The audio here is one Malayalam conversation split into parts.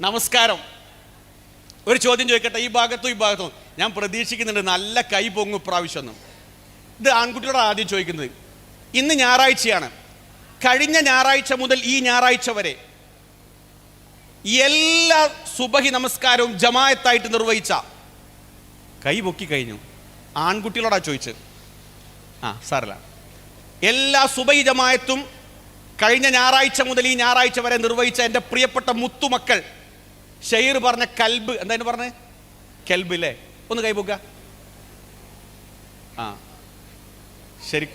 നമസ്കാരം. ഒരു ചോദ്യം ചോദിക്കട്ടെ ഈ ഭാഗത്തും ഈ ഭാഗത്തും. ഞാൻ പ്രതീക്ഷിക്കുന്നുണ്ട് നല്ല കൈ പൊങ്ങും പ്രാവശ്യം ഒന്നും ഇത് ആൺകുട്ടിയോട് ആദ്യം ചോദിക്കുന്നത്. ഇന്ന് ഞായറാഴ്ചയാണ്. കഴിഞ്ഞ ഞായറാഴ്ച മുതൽ ഈ ഞായറാഴ്ച വരെ എല്ലാ സുബഹി നമസ്കാരവും ജമായത്തായിട്ട് നിർവഹിച്ച കൈ പൊക്കി കഴിഞ്ഞു. ആൺകുട്ടികളോടാ ചോദിച്ചത്. ആ സാറല്ല. എല്ലാ സുബഹി ജമായത്തും കഴിഞ്ഞ ഞായറാഴ്ച മുതൽ ഈ ഞായറാഴ്ച വരെ നിർവഹിച്ച എന്റെ പ്രിയപ്പെട്ട മുത്തുമക്കൾ ഷെയർ പറഞ്ഞ കൽബ് എന്തായാലും പറഞ്ഞേ? കെൽബ് അല്ലേ ഒന്ന് കൈ പൊക്ക ആ. ശരി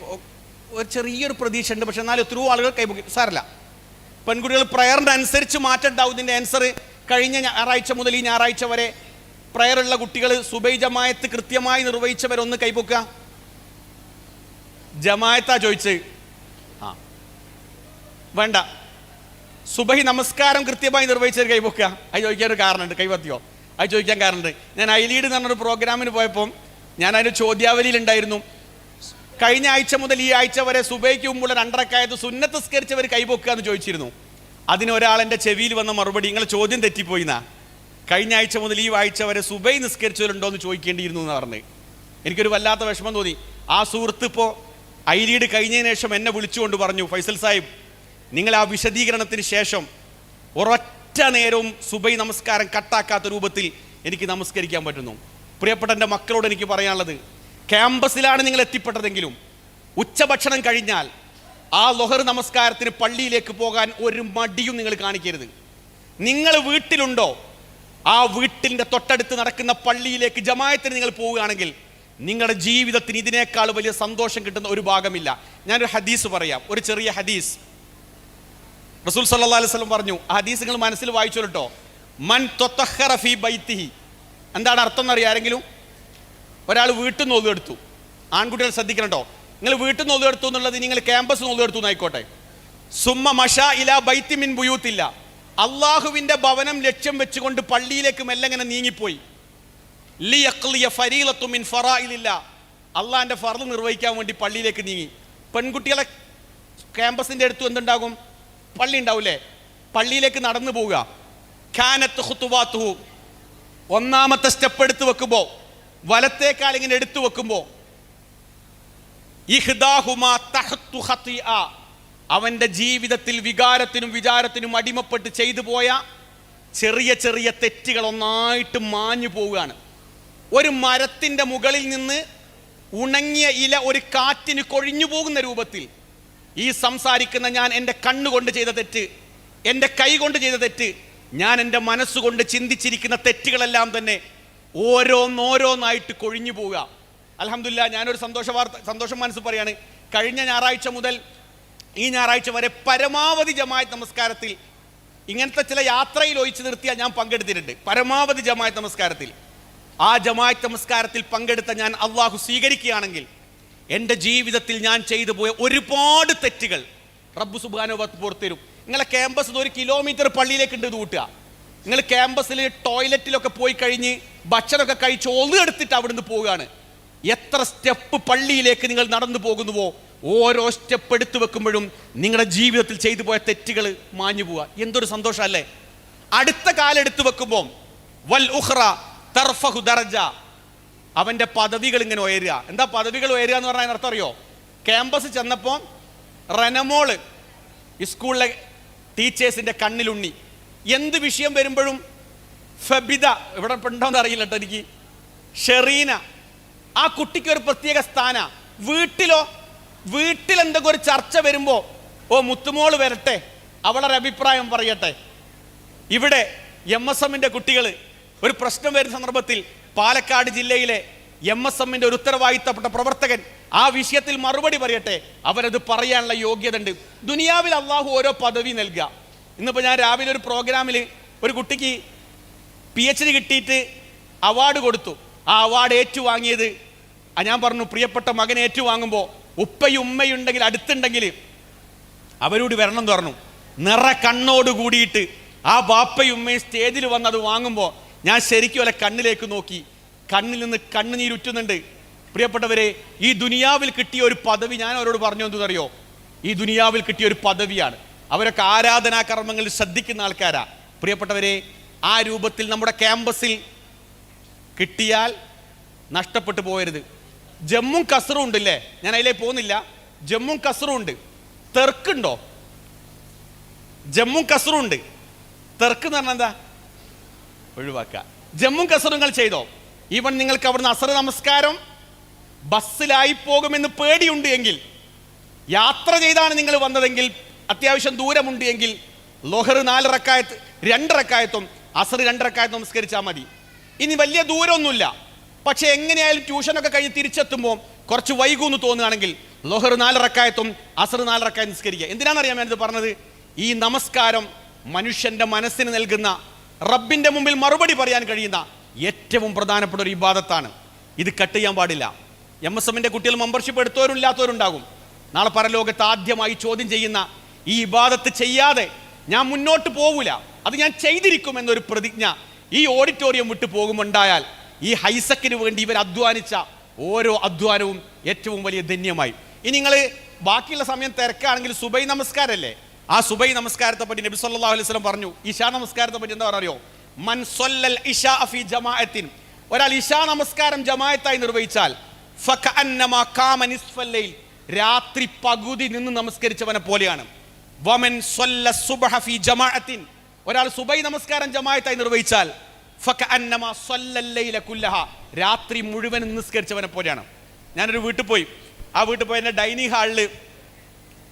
ഒരു ചെറിയൊരു പ്രതീക്ഷ ഉണ്ട് പക്ഷെ എന്നാലും എത്രയോ ആളുകൾ കൈപൊക്കി സാറല്ല പെൺകുട്ടികൾ പ്രയറിന്റെ അനുസരിച്ച് മാറ്റം ഉണ്ടാവും ഇതിന്റെ ആൻസർ കഴിഞ്ഞ ഞായറാഴ്ച മുതൽ ഈ ഞായറാഴ്ച വരെ പ്രയറുള്ള കുട്ടികൾ സുബൈ ജമായത്ത് കൃത്യമായി നിർവഹിച്ചവരൊന്ന് കൈപൊക്കുക ജമായത്താ ചോദിച്ച് ആ. വേണ്ട. സുബഹി നമസ്കാരം കൃത്യമായി നിർവഹിച്ചൊരു കൈപൊക്കുക അത് ചോദിക്കാൻ ഒരു കാരണമുണ്ട്. കൈപത്തിയോ അത് ചോദിക്കാൻ കാരണമുണ്ട്. ഞാൻ ഐലീഡ് എന്ന് പറഞ്ഞൊരു പ്രോഗ്രാമിന് പോയപ്പോൾ ഞാൻ അതിന് ചോദ്യാവലിയിലുണ്ടായിരുന്നു. കഴിഞ്ഞ ആഴ്ച മുതൽ ഈ ആഴ്ച വരെ സുബൈക്ക് മുമ്പുള്ള രണ്ടരക്കായത് സുന്നത്ത് സ്കരിച്ചവർ കൈപൊക്കുക എന്ന് ചോദിച്ചിരുന്നു. അതിന് ഒരാൾ എന്റെ ചെവിയിൽ വന്ന മറുപടി നിങ്ങൾ ചോദ്യം തെറ്റിപ്പോയിന്നാ കഴിഞ്ഞ ആഴ്ച മുതൽ ഈ ആഴ്ച വരെ സുബൈ നിസ്കരിച്ചവരുണ്ടോ എന്ന് ചോദിക്കേണ്ടിയിരുന്നു എന്ന് പറഞ്ഞ്. എനിക്കൊരു വല്ലാത്ത വിഷമം തോന്നി. ആ സുഹൃത്ത് ഇപ്പോൾ ഐ ലീഡ് കഴിഞ്ഞതിന് ശേഷം എന്നെ വിളിച്ചുകൊണ്ട് പറഞ്ഞു ഫൈസൽ സാഹിബ് നിങ്ങൾ ആ വിശദീകരണത്തിന് ശേഷം ഒരൊറ്റ നേരവും സുബൈ നമസ്കാരം കട്ടാക്കാത്ത രൂപത്തിൽ എനിക്ക് നമസ്കരിക്കാൻ പറ്റുന്നു. പ്രിയപ്പെട്ട എന്റെ മക്കളോട് എനിക്ക് പറയാനുള്ളത് ക്യാമ്പസിലാണ് നിങ്ങൾ എത്തിപ്പെട്ടതെങ്കിലും ഉച്ചഭക്ഷണം കഴിഞ്ഞാൽ ആ ലൊഹർ നമസ്കാരത്തിന് പള്ളിയിലേക്ക് പോകാൻ ഒരു മടിയും നിങ്ങൾ കാണിക്കരുത്. നിങ്ങൾ വീട്ടിലുണ്ടോ? ആ വീട്ടിന്റെ തൊട്ടടുത്ത് നടക്കുന്ന പള്ളിയിലേക്ക് ജമായത്തിന് നിങ്ങൾ പോവുകയാണെങ്കിൽ നിങ്ങളുടെ ജീവിതത്തിന് ഇതിനേക്കാൾ വലിയ സന്തോഷം കിട്ടുന്ന ഒരു ഭാഗമില്ല. ഞാനൊരു ഹദീസ് പറയാം. ഒരു ചെറിയ ഹദീസ്. റസൂൽ സല്ലാ അലൈഹി വസല്ലം പറഞ്ഞു നിങ്ങൾ മനസ്സിൽ വായിച്ചു കേട്ടോ മൻ തൊത്തഹറഫി ബൈത്തിഹി. എന്താണ് അർത്ഥം എന്നറിയാം ആരെങ്കിലും? ഒരാൾ വീട്ടിൽ നിന്ന് ഒതുവെടുത്തു ആൺകുട്ടികൾ ശ്രദ്ധിക്കണം കേട്ടോ നിങ്ങൾ വീട്ടിൽ നിന്ന് ഒതുവെടുത്തു എന്നുള്ളത് നിങ്ങൾ ക്യാമ്പസ് നിന്ന് ഒതുവെടുത്തു എന്നായിക്കോട്ടെ. സുമ്മ മഷ ഇല ബൈത്തി മിൻ ബുയൂത്തില്ല. അള്ളാഹുവിന്റെ ഭവനം ലക്ഷ്യം വെച്ചുകൊണ്ട് പള്ളിയിലേക്ക് മെല്ലങ്ങനെ നീങ്ങിപ്പോയി. ലി അക്ലിയ ഫരീലത്തു മിൻ ഫറായിലില്ല. അള്ളാഹിന്റെ ഫറു നിർവഹിക്കാൻ വേണ്ടി പള്ളിയിലേക്ക് നീങ്ങി. പെൺകുട്ടികളെ ക്യാമ്പസിന്റെ അടുത്ത് എന്തുണ്ടാകും? പള്ളി ഉണ്ടാവൂലേ? പള്ളിയിലേക്ക് നടന്നു പോവുക. ഒന്നാമത്തെ സ്റ്റെപ്പ് എടുത്തു വെക്കുമ്പോ വലത്തേക്കാൾ ഇങ്ങനെ എടുത്തു വെക്കുമ്പോ ഇഹ്ദാഹുമാ തഹ്തു ഖത്തിഅ. അവന്റെ ജീവിതത്തിൽ വികാരത്തിനും വിചാരത്തിനും അടിമപ്പെട്ട് ചെയ്തു പോയ ചെറിയ ചെറിയ തെറ്റുകൾ ഒന്നായിട്ട് മാഞ്ഞു പോവുകയാണ്. ഒരു മരത്തിന്റെ മുകളിൽ നിന്ന് ഉണങ്ങിയ ഇല ഒരു കാറ്റിന് കൊഴിഞ്ഞു പോകുന്ന രൂപത്തിൽ ഈ സംസാരിക്കുന്ന ഞാൻ എന്റെ കണ്ണുകൊണ്ട് ചെയ്ത തെറ്റ് എന്റെ കൈ കൊണ്ട് ചെയ്ത തെറ്റ് ഞാൻ എന്റെ മനസ്സുകൊണ്ട് ചിന്തിച്ചിരിക്കുന്ന തെറ്റുകളെല്ലാം തന്നെ ഓരോന്നോരോന്നായിട്ട് കൊഴിഞ്ഞു പോവുക. അലഹമില്ല ഞാനൊരു സന്തോഷ വാർത്ത സന്തോഷം മനസ്സ് പറയാണ്. കഴിഞ്ഞ ഞായറാഴ്ച മുതൽ ഈ ഞായറാഴ്ച വരെ പരമാവധി ജമായത്ത് നമസ്കാരത്തിൽ ഇങ്ങനത്തെ ചില യാത്രയിൽ ഒഴിച്ചു നിർത്തിയാൽ ഞാൻ പങ്കെടുത്തിട്ടുണ്ട്. പരമാവധി ജമായത്ത് നമസ്കാരത്തിൽ. ആ ജമായത്ത് നമസ്കാരത്തിൽ പങ്കെടുത്ത ഞാൻ അള്ളാഹു സ്വീകരിക്കുകയാണെങ്കിൽ എന്റെ ജീവിതത്തിൽ ഞാൻ ചെയ്തു പോയ ഒരുപാട് തെറ്റുകൾ റബ്ബു സുബാനോ പുറത്തരും നിങ്ങളെ ക്യാമ്പസ് ഒരു കിലോമീറ്റർ പള്ളിയിലേക്ക് ഉണ്ട് കൂട്ടുക. നിങ്ങൾ ക്യാമ്പസിൽ ടോയ്ലറ്റിലൊക്കെ പോയി കഴിഞ്ഞ് ഭക്ഷണമൊക്കെ കഴിച്ച് ഒന്നെടുത്തിട്ട് അവിടുന്ന് പോവുകയാണ്. എത്ര സ്റ്റെപ്പ് പള്ളിയിലേക്ക് നിങ്ങൾ നടന്നു പോകുന്നുവോ ഓരോ സ്റ്റെപ്പ് എടുത്തു വെക്കുമ്പോഴും നിങ്ങളുടെ ജീവിതത്തിൽ ചെയ്തു പോയ തെറ്റുകൾ മാഞ്ഞു പോവുക. എന്തൊരു സന്തോഷമല്ലേ? അടുത്ത കാലെടുത്ത് വെക്കുമ്പോൾ വൽ ഉഹ്റ തർഫഹു ദർജ. അവന്റെ പദവികൾ ഇങ്ങനെ ഉയരുക. എന്താ പദവികൾ ഉയരുക എന്ന് പറഞ്ഞാൽ അർത്ഥം അറിയോ? ക്യാമ്പസ് ചെന്നപ്പോൾ റെനമോൾ ഈ സ്കൂളിലെ ടീച്ചേഴ്സിന്റെ കണ്ണിലുണ്ണി എന്ത് വിഷയം വരുമ്പോഴും ഫബിത ഇവിടെ ഉണ്ടോന്ന് അറിയില്ല കേട്ടോ എനിക്ക്. ഷെറീന ആ കുട്ടിക്ക് ഒരു പ്രത്യേക സ്ഥാന. വീട്ടിലോ വീട്ടിൽ എന്തെങ്കിലും ഒരു ചർച്ച വരുമ്പോൾ ഓ മുത്തുമോൾ വരട്ടെ അവളൊരു അഭിപ്രായം പറയട്ടെ. ഇവിടെ എം എസ് എമ്മിന്റെ കുട്ടികൾ ഒരു പ്രശ്നം വരുന്ന സന്ദർഭത്തിൽ പാലക്കാട് ജില്ലയിലെ എം എസ് എമ്മിന്റെ ഒരു ഉത്തരവാദിത്തപ്പെട്ട പ്രവർത്തകൻ ആ വിഷയത്തിൽ മറുപടി പറയട്ടെ. അവരത് പറയാനുള്ള യോഗ്യത ഉണ്ട് ദുനിയാവിൽ അള്ളാഹു ഓരോ പദവി നൽകുക. ഇന്നിപ്പോൾ ഞാൻ രാവിലെ ഒരു പ്രോഗ്രാമിൽ ഒരു കുട്ടിക്ക് പി എച്ച് ഡി കിട്ടിയിട്ട് അവാർഡ് കൊടുത്തു. ആ അവാർഡ് ഏറ്റുവാങ്ങിയത് ഞാൻ പറഞ്ഞു പ്രിയപ്പെട്ട മകൻ ഏറ്റുവാങ്ങുമ്പോൾ ഉപ്പയും ഉമ്മയും ഉണ്ടെങ്കിൽ അടുത്തുണ്ടെങ്കിൽ അവരോട് വരണം എന്ന് പറഞ്ഞു. നിറ കണ്ണോട് കൂടിയിട്ട് ആ ബാപ്പയും ഉമ്മയും സ്റ്റേജിൽ വന്ന് അത് വാങ്ങുമ്പോൾ ഞാൻ ശരിക്കും അല്ല കണ്ണിലേക്ക് നോക്കി. കണ്ണിൽ നിന്ന് കണ്ണുനീരുറ്റുന്നുണ്ട് പ്രിയപ്പെട്ടവരെ ഈ ദുനിയാവിൽ കിട്ടിയ ഒരു പദവി ഞാൻ അവരോട് പറഞ്ഞു എന്തെന്നറിയോ? ഈ ദുനിയാവിൽ കിട്ടിയ ഒരു പദവിയാണ്. അവരൊക്കെ ആരാധനാ കർമ്മങ്ങളിൽ ശ്രദ്ധിക്കുന്ന ആൾക്കാരാ. പ്രിയപ്പെട്ടവരെ ആ രൂപത്തിൽ നമ്മുടെ ക്യാമ്പസിൽ കിട്ടിയാൽ നഷ്ടപ്പെട്ടു പോയരുത്. ജമ്മും കസറും ഉണ്ടല്ലേ? ഞാൻ അതിലേ പോകുന്നില്ല. ജമ്മും കസറും ഉണ്ട്. തെർക്കുണ്ടോ? ജമ്മും കസറും ഉണ്ട്. തെർക്ക് എന്ന് പറഞ്ഞാൽ എന്താ? ഒഴിവാക്കുക. ജമ്മു കസറുകൾ ചെയ്തോ? ഈവൻ നിങ്ങൾക്ക് അവിടുന്ന് അസർ നമസ്കാരം ബസ്സിലായി പോകുമെന്ന് പേടിയുണ്ട് എങ്കിൽ യാത്ര ചെയ്താണ് നിങ്ങൾ വന്നതെങ്കിൽ അത്യാവശ്യം ദൂരമുണ്ട് എങ്കിൽ ലോഹർ നാല് റക്കായത്ത് രണ്ട് റക്കായത്തും അസർ രണ്ട് റക്കായത്തും നമസ്കരിച്ചാൽ മതി. ഇനി വലിയ ദൂരമൊന്നുമില്ല. പക്ഷെ എങ്ങനെയായാലും ട്യൂഷനൊക്കെ കഴിഞ്ഞ് തിരിച്ചെത്തുമ്പോൾ കുറച്ച് വൈകുമെന്ന് തോന്നുകയാണെങ്കിൽ ലോഹർ നാല് റക്കായത്തും അസർ നാല് റക്കായത്തും നിസ്കരിക്കുക എന്തിനാണെന്നറിയാൻ ഞാനിത് പറഞ്ഞത്? ഈ നമസ്കാരം മനുഷ്യന്റെ മനസ്സിന് നൽകുന്ന റബ്ബിന്റെ മുമ്പിൽ മറുപടി പറയാൻ കഴിയുന്ന ഏറ്റവും പ്രധാനപ്പെട്ട ഒരു ഇബാദത്താണ്. ഇത് കട്ട് ചെയ്യാൻ പാടില്ല. എം എസ് എമ്മിന്റെ കുട്ടികൾ മെമ്പർഷിപ്പ് എടുത്തവരും ഇല്ലാത്തവരും ഉണ്ടാകും. നാളെ പരലോകത്ത് ആദ്യമായി ചോദ്യം ചെയ്യുന്ന ഈ ഇബാദത്ത് ചെയ്യാതെ ഞാൻ മുന്നോട്ട് പോകില്ല അത് ഞാൻ ചെയ്തിരിക്കും എന്നൊരു പ്രതിജ്ഞ ഈ ഓഡിറ്റോറിയം വിട്ടു പോകുമുണ്ടായാൽ ഈ ഹൈസക്കിന് വേണ്ടി ഇവർ അധ്വാനിച്ച ഓരോ അധ്വാനവും ഏറ്റവും വലിയ ധന്യമായി. ഇനി നിങ്ങൾ ബാക്കിയുള്ള സമയം തിരക്കാണെങ്കിൽ സുബൈ നമസ്കാരമല്ലേ ആ സുബൈ നമസ്കാരത്തെ പറ്റി നബി സല്ലല്ലാഹു അലൈഹി വസല്ലം പറഞ്ഞു. ഇഷാ നമസ്കാരത്തെ പറ്റി എന്താ പറയുക മൻ സല്ലൽ ഇഷാ അഫി ജമാഅത്തിൻ. ഒരാൾ ഇഷാ നമസ്കാരം ജമാഅത്തായി നിർവഹിച്ചാൽ രാത്രി പകുതി നിന്ന് നമസ്കരിച്ചവനെ പോലെയാണ്. വമൻ സൊല്ല സുബ്ഹ ജമാഅത്തിൻ. ഒരാൾ സുബൈ നമസ്കാരം ജമാഅത്തായി നിർവഹിച്ചാൽ രാത്രി മുഴുവൻ നിസ്കരിച്ചവനെ പോലെയാണ്. ഞാനൊരു വീട്ടിൽ പോയി. ആ വീട്ടിൽ പോയി എന്റെ ഡൈനിങ് ഹാളിൽ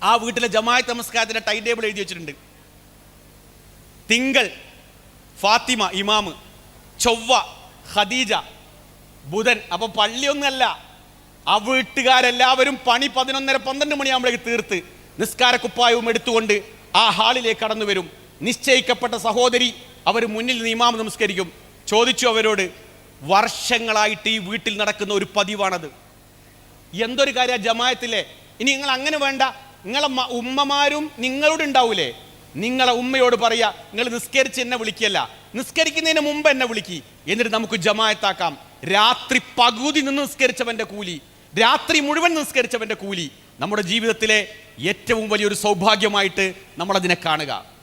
ആ വീട്ടിലെ ജമാഅത്ത് നമസ്കാരത്തിന്റെ ടൈം ടേബിൾ എഴുതി വെച്ചിട്ടുണ്ട്. തിങ്കൾ ഫാത്തിമ ഇമാമ് ചൊവ്വ ഖദീജ ബുധൻ. അപ്പോൾ പള്ളിയൊന്നല്ല ആ വീട്ടുകാരെല്ലാവരും പണി പതിനൊന്നര പന്ത്രണ്ട് മണിയാകുമ്പോഴേക്ക് തീർത്ത് നിസ്കാരക്കുപ്പായവും എടുത്തുകൊണ്ട് ആ ഹാളിലേക്ക് കടന്നു വരും. നിശ്ചയിക്കപ്പെട്ട സഹോദരി അവർ മുന്നിൽ നിന്ന് ഇമാം നമസ്കരിക്കും. ചോദിച്ചു അവരോട് വർഷങ്ങളായിട്ട് ഈ വീട്ടിൽ നടക്കുന്ന ഒരു പതിവാണത്. എന്തൊരു കാര്യം ജമായത്തിലെ ഇനി നിങ്ങൾ അങ്ങനെ വേണ്ട. നിങ്ങളെ ഉമ്മമാരും നിങ്ങളോട് ഉണ്ടാവൂലേ? നിങ്ങളെ ഉമ്മയോട് പറയാ നിങ്ങൾ നിസ്കരിച്ച് എന്നെ വിളിക്കല്ല നിസ്കരിക്കുന്നതിന് മുമ്പ് എന്നെ വിളിക്കി. എന്നിട്ട് നമുക്ക് ജമായത്താക്കാം. രാത്രി പകുതി നിന്ന് നിസ്കരിച്ചവന്റെ കൂലി. രാത്രി മുഴുവൻ നിസ്കരിച്ചവന്റെ കൂലി. നമ്മുടെ ജീവിതത്തിലെ ഏറ്റവും വലിയൊരു സൗഭാഗ്യമായിട്ട് നമ്മളതിനെ കാണുക.